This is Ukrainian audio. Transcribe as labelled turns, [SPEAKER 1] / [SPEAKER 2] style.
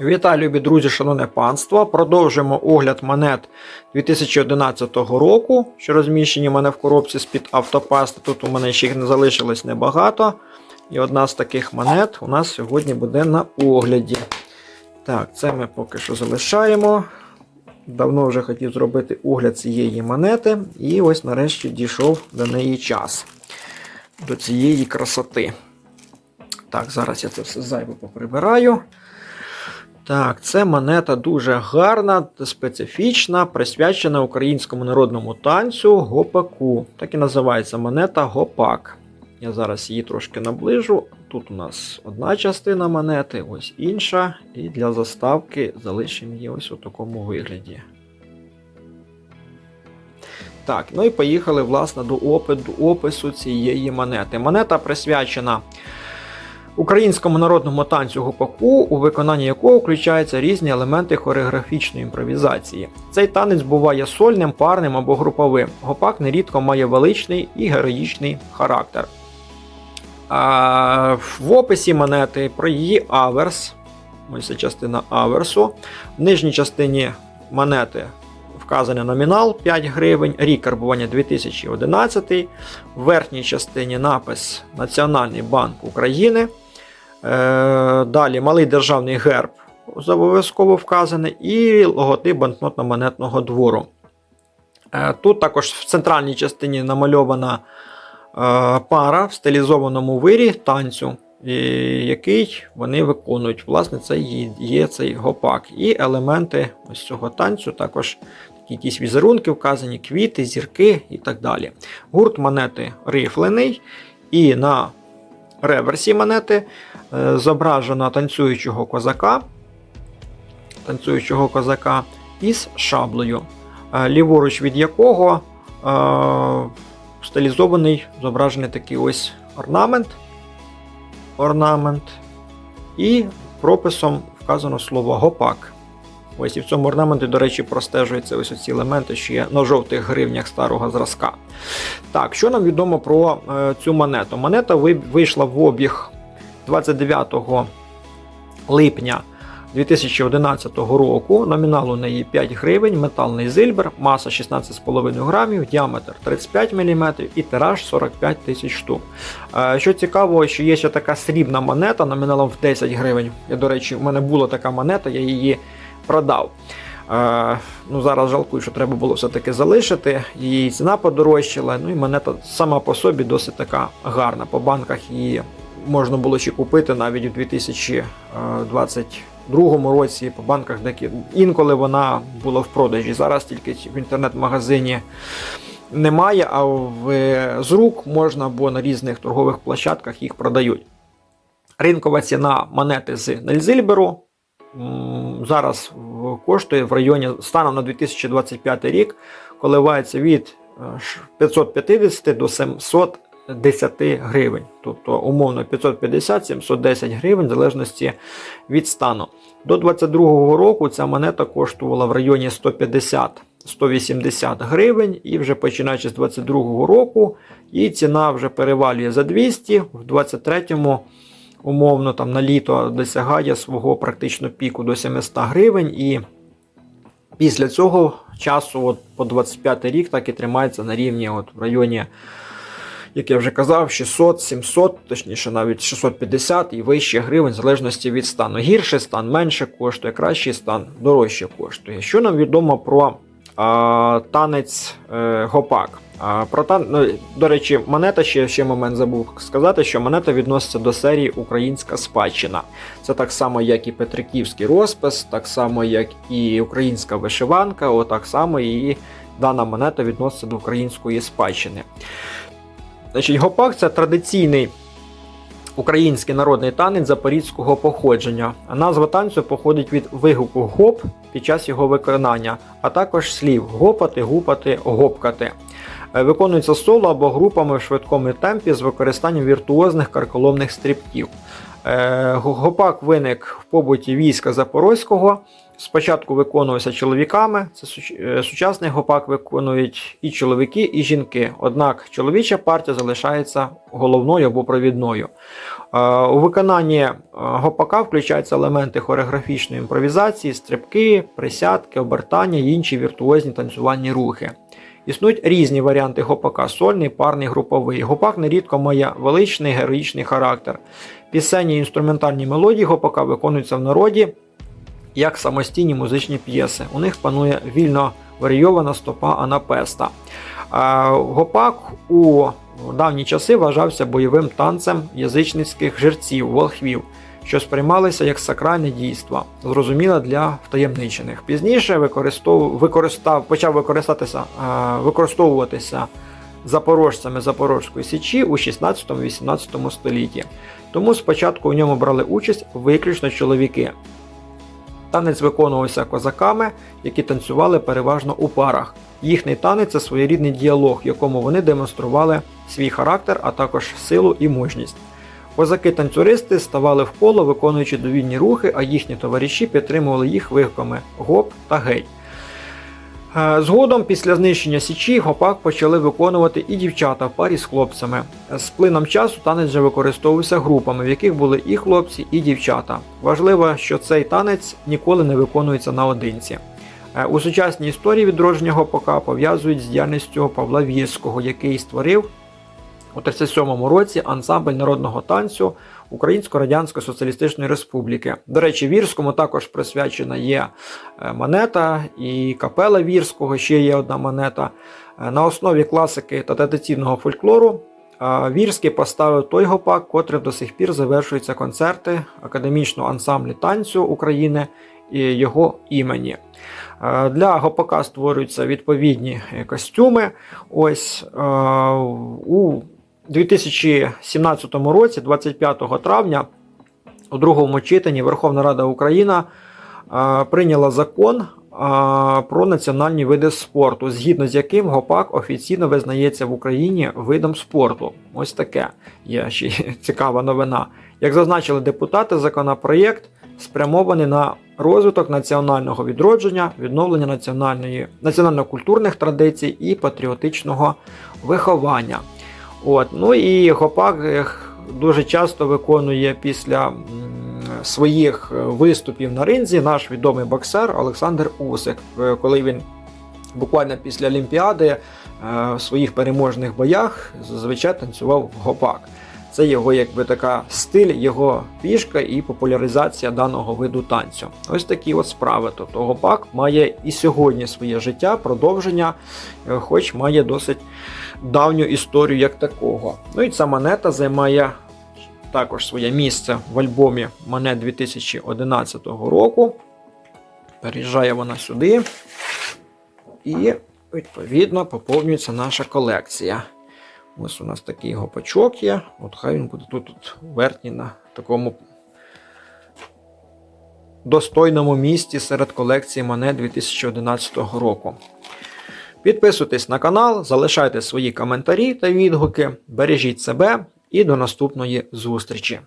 [SPEAKER 1] Вітаю, любі друзі, шановне панство. Продовжуємо огляд монет 2011 року, що розміщені у мене в коробці з-під автопасти. Тут у мене ще їх не залишилось небагато. І одна з таких монет у нас сьогодні буде на огляді. Так, це ми поки що залишаємо. Давно вже хотів зробити огляд цієї монети, і ось нарешті дійшов до неї час. До цієї красоти. Так, зараз я це все зайве поприбираю. Так, це монета дуже гарна, специфічна, присвячена українському народному танцю гопаку. Так і називається монета гопак. Я зараз її трошки наближу. Тут у нас одна частина монети, ось інша. І для заставки залишимо її ось у такому вигляді. Так, ну і поїхали власне до опису цієї монети. Монета присвячена українському народному танцю гопаку, у виконанні якого включаються різні елементи хореографічної імпровізації. Цей танець буває сольним, парним або груповим. Гопак нерідко має величний і героїчний характер. А, в описі монети про її аверс. Ось це частина аверсу. В нижній частині монети вказаний номінал 5 гривень, рік карбування 2011, в верхній частині напис Національний банк України. Е, Далі малий державний герб обов'язково вказаний, і логотип банкнотно-монетного двору. Е, Тут також в центральній частині намальована е, пара в стилізованому вирі танцю, який вони виконують. Власне, це є цей гопак. І елементи ось цього танцю також якісь візерунки вказані, квіти, зірки і так далі. Гурт монети рифлений, і на реверсі монети е, зображено танцюючого козака, танцюючого козака із шаблею, е, ліворуч від якого е, стилізований зображений такий ось орнамент. Орнамент. І прописом вказано слово гопак. Ось і в цьому орнаменті, до речі, простежуються ось ці елементи, що є на жовтих гривнях старого зразка. Так, що нам відомо про е, цю монету? Монета вийшла в обіг 29 липня 2011 року. Номінал у неї 5 гривень, металний зильбер, маса 16,5 грамів, діаметр 35 мм і тираж 45 тисяч штук. Е, Що цікаво, що є ще така срібна монета номіналом в 10 гривень. Я, до речі, у мене була така монета, я її продав. Е, ну, Зараз жалкую, що треба було все-таки залишити. Її ціна подорожчала. Ну і монета сама по собі досить така гарна. По банках її можна було ще купити навіть у 2022 році. По банках деякі інколи вона була в продажі. Зараз тільки в інтернет-магазині немає, а в, з рук можна або на різних торгових площадках їх продають. Ринкова ціна монети з Нельзильберу зараз коштує в районі станом на 2025 рік, коливається від е, 550 до 710 гривень. Тобто умовно 550-710 гривень в залежності від стану. До 2022 року ця монета коштувала в районі 150-180 гривень, і вже починаючи з 2022 року, її ціна вже перевалює за 200, в 2023 умовно там на літо досягає свого практично піку до 700 гривень. І після цього часу, от по 25 рік, так і тримається на рівні от в районі, як я вже казав, 600, 700, точніше навіть 650 і вище гривень, в залежності від стану. Гірший стан менше коштує, кращий стан дорожче коштує. Що нам відомо про а, танець е, гопак? А, Проте, ну, до речі, монета ще, ще момент забув сказати, що монета відноситься до серії Українська спадщина. Це так само, як і Петриківський розпис, так само, як і українська вишиванка, отак само і дана монета відноситься до української спадщини. Значить, гопак це традиційний український народний танець запорізького походження. Назва танцю походить від вигуку гоп під час його виконання, а також слів гопати, гупати, гопкати. Е, Виконується соло або групами в швидкому темпі з використанням віртуозних карколомних стрибків. Е, го- Гопак виник в побуті війська Запорозького. Спочатку виконувався чоловіками. Це е, сучасний гопак виконують і чоловіки, і жінки. Однак чоловіча партія залишається головною або провідною. Е, У виконанні гопака включаються елементи хореографічної імпровізації, стрибки, присядки, обертання і інші віртуозні танцювальні рухи. Існують різні варіанти гопака: сольний, парний, груповий. Гопак нерідко має величний героїчний характер. Пісенні і інструментальні мелодії гопака виконуються в народі як самостійні музичні п'єси. У них панує вільно варійована стопа анапеста. Гопак у давні часи вважався бойовим танцем язичницьких жерців, волхвів, що сприймалися як сакральне дійство, зрозуміле для втаємничених. Пізніше використов... використав... почав використатися, е, використовуватися запорожцями Запорозької січі у 16-18 столітті. Тому спочатку у ньому брали участь виключно чоловіки. Танець виконувався козаками, які танцювали переважно у парах. Їхній танець це своєрідний діалог, в якому вони демонстрували свій характер, а також силу і мужність. Козаки-танцюристи ставали в коло, виконуючи довільні рухи, а їхні товариші підтримували їх вигуками гоп та гей. Е, Згодом, після знищення січі, гопак почали виконувати і дівчата в парі з хлопцями. З плином часу танець вже використовувався групами, в яких були і хлопці, і дівчата. Важливо, що цей танець ніколи не виконується наодинці. Е, У сучасній історії відродження гопака пов'язують з діяльністю Павла Вірського, який створив у 37-му році ансамбль народного танцю Українсько-Радянської Соціалістичної Республіки. До речі, Вірському також присвячена є е, монета і капела Вірського, ще є одна монета. Е, На основі класики та традиційного фольклору е, Вірський поставив той гопак, котрим до сих пір завершуються концерти академічного ансамблю танцю України і його імені. Для гопака створюються відповідні костюми. Ось у 2017 році, 25 травня, у другому читанні Верховна Рада Україна прийняла закон про національні види спорту, згідно з яким гопак офіційно визнається в Україні видом спорту. Ось таке є ще цікава новина. Як зазначили депутати, законопроєкт спрямований на розвиток національного відродження, відновлення національно-культурних традицій і патріотичного виховання. От. Ну і Гопак дуже часто виконує після своїх е, виступів на ринзі наш відомий боксер Олександр Усик, Е, коли він буквально після Олімпіади е, в своїх переможних боях зазвичай танцював гопак. Це його якби така стиль, його фішка і популяризація даного виду танцю. Ось такі от справи. Тобто гопак має і сьогодні своє життя, продовження, хоч має досить давню історію як такого. Ну і ця монета займає також своє місце в альбомі монет 2011 року. Переїжджає вона сюди. І, відповідно, поповнюється наша колекція. Ось у нас такий гопачок є. От хай він буде тут, тут верхній на такому достойному місці серед колекції монет 2011 року. Підписуйтесь на канал, залишайте свої коментарі та відгуки, бережіть себе і до наступної зустрічі!